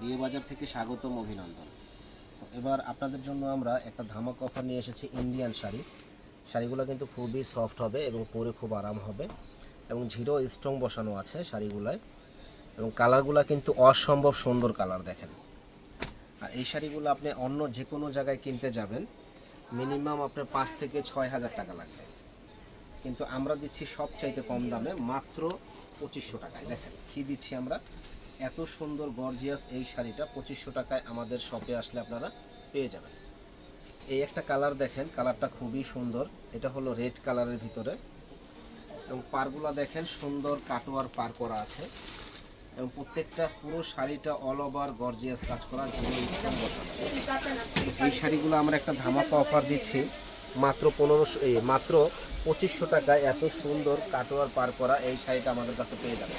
বিয়ে বাজার থেকে স্বাগতম অভিনন্দন। তো এবার আপনাদের জন্য আমরা একটা ধামাক অফার নিয়ে এসেছি ইন্ডিয়ান শাড়ি। শাড়িগুলো কিন্তু খুবই সফট হবে এবং পরে খুব আরাম হবে এবং জিরো স্ট্রং বসানো আছে শাড়িগুলায় এবং কালারগুলো কিন্তু অসম্ভব সুন্দর কালার দেখেন। আর এই শাড়িগুলো আপনি অন্য যে কোনো জায়গায় কিনতে যাবেন, মিনিমাম আপনার পাঁচ থেকে ছয় হাজার টাকা লাগবে। কিন্তু আমরা দিচ্ছি সবচাইতে কম দামে মাত্র পঁচিশশো টাকায়। দেখেন কী দিচ্ছি আমরা? এত সুন্দর গর্জিয়াস এই শাড়িটা পঁচিশশো টাকায় আমাদের শপে আসলে আপনারা পেয়ে যাবেন। এই একটা কালার দেখেন কালারটা খুবই সুন্দর। এটা হলো রেড কালারের ভিতরে। এবং পারগুলা দেখেন, সুন্দর কাটোয়ার পার করা আছে। এবং প্রত্যেকটা পুরো শাড়িটা অল ওভার গর্জিয়াস কাজ করা এই শাড়িগুলো আমরা একটা ধামাকা অফার দিচ্ছি। মাত্র পনেরোশো মাত্র পঁচিশশো টাকায় এত সুন্দর কাটোয়ার পার করা এই শাড়িটা আমাদের কাছে পেয়ে যাবে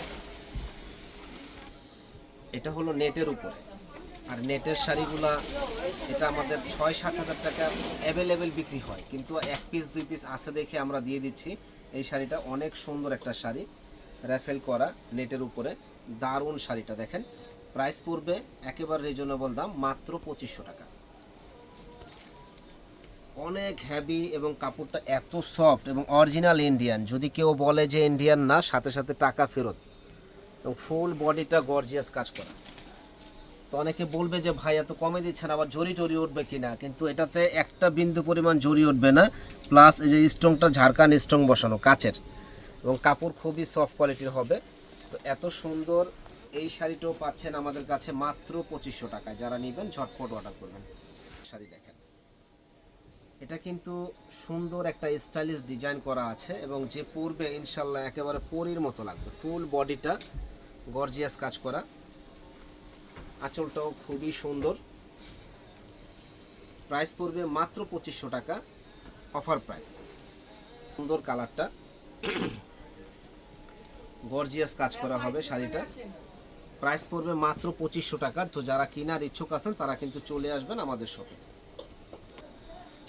এটা হলো নেটের উপরে। আর নেটের শাড়িগুলা, এটা আমাদের ছয় সাত হাজার টাকা অ্যাভেলেবেল বিক্রি হয়। কিন্তু এক পিস দুই পিস আছে দেখে আমরা দিয়ে দিচ্ছি। এই শাড়িটা অনেক সুন্দর একটা শাড়ি র্যাফেল করা নেটের উপরে। দারুণ শাড়িটা দেখেন। প্রাইস পড়বে একেবারে রিজনেবল দাম, মাত্র পঁচিশশো টাকা। অনেক হ্যাভি এবং কাপড়টা এত সফট এবং অরিজিনাল ইন্ডিয়ান যদি কেউ বলে যে ইন্ডিয়ান না, সাথে সাথে টাকা ফেরত। এবং ফুল বডিটা গর্জিয়াস কাজ করা। তো অনেকে বলবে যে, ভাই, এত কমে দিচ্ছেন, আবার জরি টরি উঠবে কিনা? কিন্তু এটাতে একটা বিন্দু পরিমাণ জরি উঠবে না। প্লাস এই যে স্ট্রংটা ঝাড়খান স্ট্রং বসানো, কাচের। এবং কাপড় খুবই সফট কোয়ালিটির হবে। তো এত সুন্দর এই শাড়িটাও পাচ্ছেন আমাদের কাছে মাত্র পঁচিশশো টাকায়। যারা নেবেন, ঝটপট অর্ডার করবেন। শাড়ি দেখেন। এটা কিন্তু সুন্দর একটা স্টাইলিশ ডিজাইন করা আছে এবং যে পরবে, ইনশাল্লাহ একেবারে পরির মতো লাগবে। ফুল বডিটা গর্জিয়াস কাজ করা। আঁচলটাও খুবই সুন্দর। প্রাইস পড়বে মাত্র পঁচিশশো টাকা, অফার প্রাইস। সুন্দর কালারটা। গর্জিয়াস কাজ করা হবে শাড়িটা। প্রাইস পড়বে মাত্র পঁচিশশো টাকা। তো যারা কেনার ইচ্ছুক আছেন, তারা কিন্তু চলে আসবেন আমাদের শপে।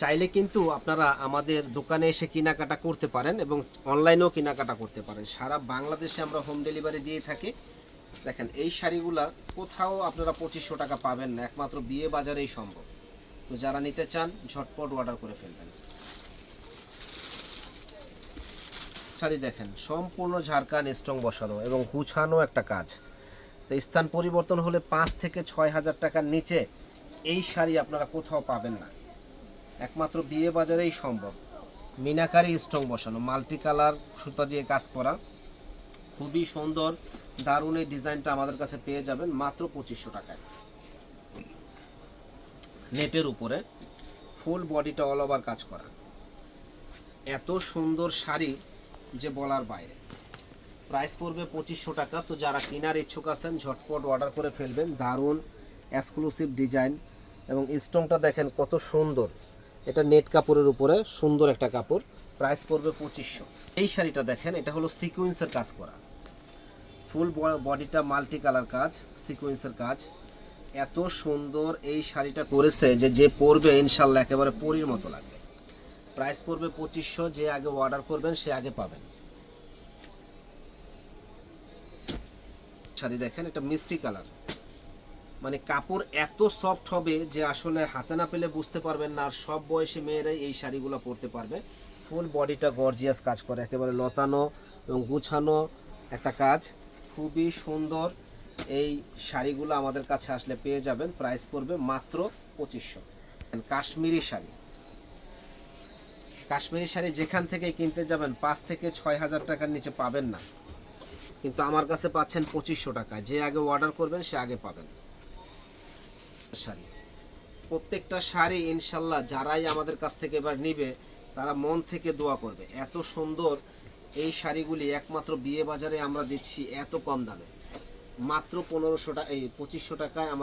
চাইলে কিন্তু আপনারা আমাদের দোকানে এসে কেনাকাটা করতে পারেন এবং অনলাইনেও কেনাকাটা করতে পারেন। সারা বাংলাদেশে আমরা হোম ডেলিভারি দিয়ে থাকি। দেখেন, এই শাড়িগুলা কোথাও আপনারা পঁচিশশো টাকা পাবেন না, একমাত্র বিয়ে বাজারেই সম্ভব। তো যারা নিতে চান, ঝটপট অর্ডার করে ফেলবেন। শাড়ি দেখেন, সম্পূর্ণ ঝাড়খান স্ট্রং বসানো এবং গুছানো একটা কাজ। তো স্থান পরিবর্তন হলে পাঁচ থেকে ছয় হাজার টাকার নিচে এই শাড়ি আপনারা কোথাও পাবেন না। একমাত্র বিয়ে বাজারেই সম্ভব। মিনাকারি স্ট্রং বসানো, মাল্টি কালার সুতা দিয়ে কাজ করা। খুবই সুন্দর, দারুণ এই ডিজাইনটা আমাদের কাছে পেয়ে যাবেন মাত্র পঁচিশশো টাকায়। নেটের উপরে ফুল বডিটা অল ওভার কাজ করা। এত সুন্দর শাড়ি যে বলার বাইরে। প্রাইস পড়বে পঁচিশশো টাকা, তো যারা কেনার ইচ্ছুক আছেন, ঝটপট অর্ডার করে ফেলবেন। দারুণ এক্সক্লুসিভ ডিজাইন এবং স্টোনটা দেখেন কত সুন্দর। এটা নেট কাপড়ের উপরে, সুন্দর একটা কাপড়। প্রাইস পড়বে পঁচিশশো। এই শাড়িটা দেখেন, এটা হলো সিকুয়েন্সের কাজ করা। ফুল বডিটা মাল্টি কালার কাজ, সিকুয়েন্সের কাজ। এত সুন্দর এই শাড়িটা করেছে যে যে পরবে ইনশাল্লাহ একেবারে পরির মতো লাগবে। প্রাইস পড়বে পঁচিশশো, যে আগে অর্ডার করবেন, সে আগে পাবেন। শাড়ি দেখেন, এটা মিষ্টি কালার। মানে কাপড় এত সফট হবে যে আসলে হাতে না পেলে বুঝতে পারবেন না, আর সব বয়সী মেয়েরাই এই শাড়িগুলো পরতে পারবে। ফুল বডিটা গর্জিয়াস কাজ করে, একেবারে লতানো এবং গুছানো একটা কাজ। খুবই সুন্দর এই শাড়িগুলো আমাদের কাছে আসলে পেয়ে যাবেন প্রাইস পড়বে মাত্র পঁচিশশো। কাশ্মীরি শাড়ি। কাশ্মীরি শাড়ি যেখান থেকে কিনতে যাবেন, পাঁচ থেকে ছয় হাজার টাকার নিচে পাবেন না। কিন্তু আমার কাছে পাচ্ছেন পঁচিশশো টাকা যে আগে অর্ডার করবেন সে আগে পাবেন। শাড়ি। প্রত্যেকটা শাড়ি ইনশাল্লাহ যারাই আমাদের কাছ থেকে এবার নিবে, তারা মন থেকে দোয়া করবে। এত সুন্দর এই শাড়িগুলি একমাত্র বিয়ে বাজারে আমরা দিচ্ছি এত কম দামে। মাত্র পনেরোশো টাকা এই পঁচিশশো টাকায়